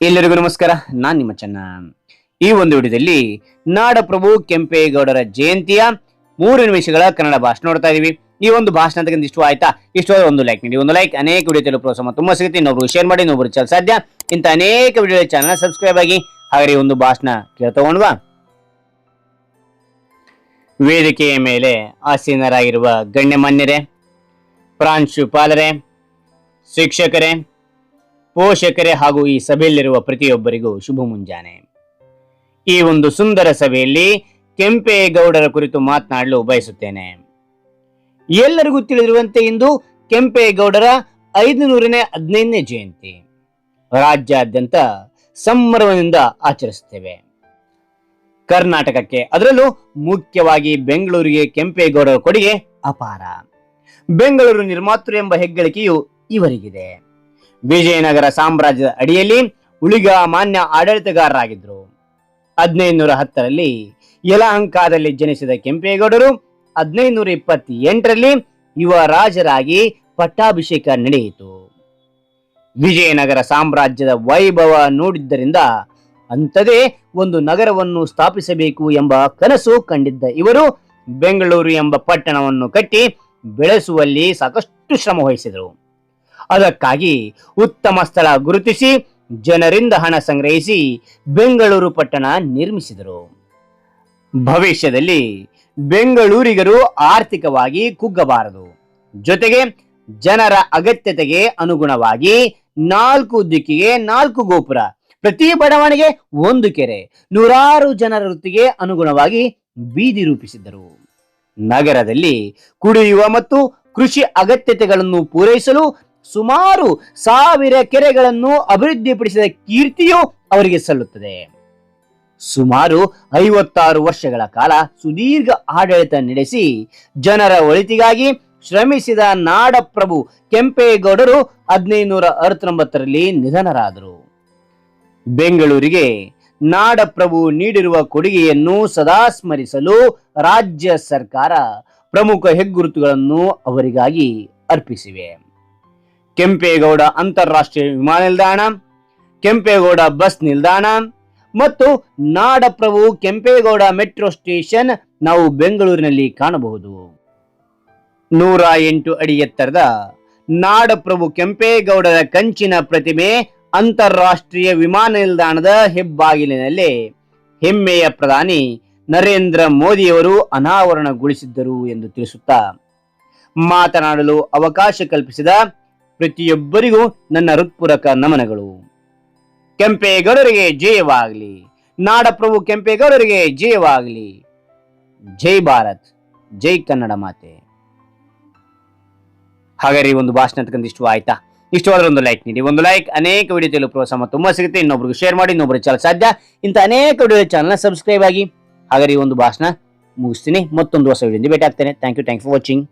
ಎಲ್ಲರಿಗೂ ನಮಸ್ಕಾರ. ನಾನ್ ನಿಮ್ಮ ಚೆನ್ನ. ಈ ಒಂದು ವಿಡಿಯೋದಲ್ಲಿ ನಾಡಪ್ರಭು ಕೆಂಪೇಗೌಡರ ಜಯಂತಿಯ ಮೂರು ನಿಮಿಷಗಳ ಕನ್ನಡ ಭಾಷಣ ನೋಡ್ತಾ ಇದೀವಿ. ಈ ಒಂದು ಭಾಷಣ ಅಂತಕ್ಕಂಥ ಇಷ್ಟು ಆಯ್ತಾ? ಇಷ್ಟವಾದ ಒಂದು ಲೈಕ್ ನೀಡಿ. ಒಂದು ಲೈಕ್ ಅನೇಕ ವಿಡಿಯೋ ತೆಲುಗು ಪ್ರೋತ್ಸಾಹ ತುಂಬಾ ಸಿಗುತ್ತೆ. ಇನ್ನೊಬ್ರು ಶೇರ್ ಮಾಡಿ ಇನ್ನೊಬ್ರು ಚಲ ಸಾಧ್ಯ. ಇಂಥ ಅನೇಕ ವಿಡಿಯೋ ಚಾನಲ್ ಸಬ್ಸ್ಕ್ರೈಬ್ ಆಗಿ ಹಾಗೆ ಒಂದು ಭಾಷಣ ಕೇಳ್ತಗೊಂಡ್ವಾ ವೇದಿಕೆಯ ಮೇಲೆ ಆಸೀನರಾಗಿರುವ ಗಣ್ಯಮಾನ್ಯರೇ, ಪ್ರಾಂಶುಪಾಲರೇ, ಶಿಕ್ಷಕರೇ ಪೋಷಕರೇ ಹಾಗೂ ಈ ಸಭೆಯಲ್ಲಿರುವ ಪ್ರತಿಯೊಬ್ಬರಿಗೂ ಶುಭ ಮುಂಜಾನೆ. ಈ ಒಂದು ಸುಂದರ ಸಭೆಯಲ್ಲಿ ಕೆಂಪೇಗೌಡರ ಕುರಿತು ಮಾತನಾಡಲು ಬಯಸುತ್ತೇನೆ. ಎಲ್ಲರಿಗೂ ತಿಳಿದಿರುವಂತೆ ಇಂದು ಕೆಂಪೇಗೌಡರ ಐದುನೂರನೇ ಹದಿನೈದನೇ ಜಯಂತಿ. ರಾಜ್ಯಾದ್ಯಂತ ಸಂಭ್ರಮದಿಂದ ಆಚರಿಸುತ್ತೇವೆ. ಕರ್ನಾಟಕಕ್ಕೆ ಅದರಲ್ಲೂ ಮುಖ್ಯವಾಗಿ ಬೆಂಗಳೂರಿಗೆ ಕೆಂಪೇಗೌಡರ ಕೊಡುಗೆ ಅಪಾರ. ಬೆಂಗಳೂರು ನಿರ್ಮಾತೃ ಎಂಬ ಹೆಗ್ಗಳಿಕೆಯು ಇವರಿಗಿದೆ. ವಿಜಯನಗರ ಸಾಮ್ರಾಜ್ಯದ ಅಡಿಯಲ್ಲಿ ಉಳಿಗ ಮಾನ್ಯ ಆಡಳಿತಗಾರರಾಗಿದ್ದರು. ಹದಿನೈದುನೂರ ಹತ್ತರಲ್ಲಿ ಯಲಹಂಕದಲ್ಲಿ ಜನಿಸಿದ ಕೆಂಪೇಗೌಡರು ಹದಿನೈದುನೂರ ಇಪ್ಪತ್ತೆಂಟರಲ್ಲಿ ಯುವ ರಾಜರಾಗಿ ಪಟ್ಟಾಭಿಷೇಕ ನಡೆಯಿತು. ವಿಜಯನಗರ ಸಾಮ್ರಾಜ್ಯದ ವೈಭವ ನೋಡಿದ್ದರಿಂದ ಅಂಥದೇ ಒಂದು ನಗರವನ್ನು ಸ್ಥಾಪಿಸಬೇಕು ಎಂಬ ಕನಸು ಕಂಡಿದ್ದ ಇವರು ಬೆಂಗಳೂರು ಎಂಬ ಪಟ್ಟಣವನ್ನು ಕಟ್ಟಿ ಬೆಳೆಸುವಲ್ಲಿ ಸಾಕಷ್ಟು ಶ್ರಮ ವಹಿಸಿದರು. ಅದಕ್ಕಾಗಿ ಉತ್ತಮ ಸ್ಥಳ ಗುರುತಿಸಿ ಜನರಿಂದ ಹಣ ಸಂಗ್ರಹಿಸಿ ಬೆಂಗಳೂರು ಪಟ್ಟಣ ನಿರ್ಮಿಸಿದರು. ಭವಿಷ್ಯದಲ್ಲಿ ಬೆಂಗಳೂರಿಗರು ಆರ್ಥಿಕವಾಗಿ ಕುಗ್ಗಬಾರದು. ಜೊತೆಗೆ ಜನರ ಅಗತ್ಯತೆಗೆ ಅನುಗುಣವಾಗಿ ನಾಲ್ಕು ದಿಕ್ಕಿಗೆ ನಾಲ್ಕು ಗೋಪುರ, ಪ್ರತಿ ಬಡಾವಣೆಗೆ ಒಂದು ಕೆರೆ, ನೂರಾರು ಜನರ ವೃತ್ತಿಗೆ ಅನುಗುಣವಾಗಿ ಬೀದಿ ರೂಪಿಸಿದ್ದರು. ನಗರದಲ್ಲಿ ಕುಡಿಯುವ ಮತ್ತು ಕೃಷಿ ಅಗತ್ಯತೆಗಳನ್ನು ಪೂರೈಸಲು ಸುಮಾರು ಸಾವಿರ ಕೆರೆಗಳನ್ನು ಅಭಿವೃದ್ಧಿಪಡಿಸಿದ ಕೀರ್ತಿಯು ಅವರಿಗೆ ಸಲ್ಲುತ್ತದೆ. ಸುಮಾರು ಐವತ್ತಾರು ವರ್ಷಗಳ ಕಾಲ ಸುದೀರ್ಘ ಆಡಳಿತ ನಡೆಸಿ ಜನರ ಒಳಿತಿಗಾಗಿ ಶ್ರಮಿಸಿದ ನಾಡಪ್ರಭು ಕೆಂಪೇಗೌಡರು ಹದಿನೈದುನೂರ ಅರವತ್ತೊಂಬತ್ತರಲ್ಲಿ ನಿಧನರಾದರು. ಬೆಂಗಳೂರಿಗೆ ನಾಡಪ್ರಭು ನೀಡಿರುವ ಕೊಡುಗೆಯನ್ನು ಸದಾ ಸ್ಮರಿಸಲು ರಾಜ್ಯ ಸರ್ಕಾರ ಪ್ರಮುಖ ಹೆಗ್ಗುರುತುಗಳನ್ನು ಅವರಿಗಾಗಿ ಅರ್ಪಿಸಿವೆ. ಕೆಂಪೇಗೌಡ ಅಂತಾರಾಷ್ಟ್ರೀಯ ವಿಮಾನ ನಿಲ್ದಾಣ, ಕೆಂಪೇಗೌಡ ಬಸ್ ನಿಲ್ದಾಣ ಮತ್ತು ನಾಡಪ್ರಭು ಕೆಂಪೇಗೌಡ ಮೆಟ್ರೋ ಸ್ಟೇಷನ್ ನಾವು ಬೆಂಗಳೂರಿನಲ್ಲಿ ಕಾಣಬಹುದು. ನೂರ ಎಂಟು ಅಡಿ ಎತ್ತರದ ನಾಡಪ್ರಭು ಕೆಂಪೇಗೌಡರ ಕಂಚಿನ ಪ್ರತಿಮೆ ಅಂತಾರಾಷ್ಟ್ರೀಯ ವಿಮಾನ ನಿಲ್ದಾಣದ ಹೆಬ್ಬಾಗಿಲಿನಲ್ಲಿ ಹೆಮ್ಮೆಯ ಪ್ರಧಾನಿ ನರೇಂದ್ರ ಮೋದಿಯವರು ಅನಾವರಣಗೊಳಿಸಿದ್ದರು ಎಂದು ತಿಳಿಸುತ್ತಾ ಮಾತನಾಡಲು ಅವಕಾಶ ಕಲ್ಪಿಸಿದ ಪ್ರತಿಯೊಬ್ಬರಿಗೂ ನನ್ನ ಹೃತ್ಪೂರಕ ನಮನಗಳು. ಕೆಂಪೇಗೌಡರಿಗೆ ಜಯವಾಗಲಿ. ನಾಡಪ್ರಭು ಕೆಂಪೇಗೌಡರಿಗೆ ಜಯವಾಗಲಿ. ಜೈ ಭಾರತ್, ಜೈ ಕನ್ನಡ ಮಾತೆ. ಹಾಗಾದ್ರೆ ಈ ಒಂದು ಭಾಷಣ ಅಂತಕ್ಕಂಥ ಇಷ್ಟು ಆಯ್ತಾ ಇಷ್ಟವಾದ್ರೆ ಒಂದು ಲೈಕ್ ನೀಡಿ. ಒಂದು ಲೈಕ್ ಅನೇಕ ವಿಡಿಯೋ ತೆಲುಗು ಪ್ರೋತ್ಸಾಹ ತುಂಬಾ ಸಿಗುತ್ತೆ. ಇನ್ನೊಬ್ರಿಗೆ ಶೇರ್ ಮಾಡಿ ಇನ್ನೊಬ್ರು ಚಾಲ ಸಾಧ್ಯ. ಇಂಥ ಅನೇಕ ವಿಡಿಯೋ ಚಾನಲ್ನ ಸಬ್ಸ್ಕ್ರೈಬ್ ಆಗಿ. ಹಾಗಾದ್ರೆ ಈ ಒಂದು ಭಾಷಣ ಮುಗಿಸ್ತೀನಿ. ಮತ್ತೊಂದು ಹೊಸ ವಿಡಿಯೋ ಭೇಟಿ ಆಗ್ತೇನೆ thank you thank for watching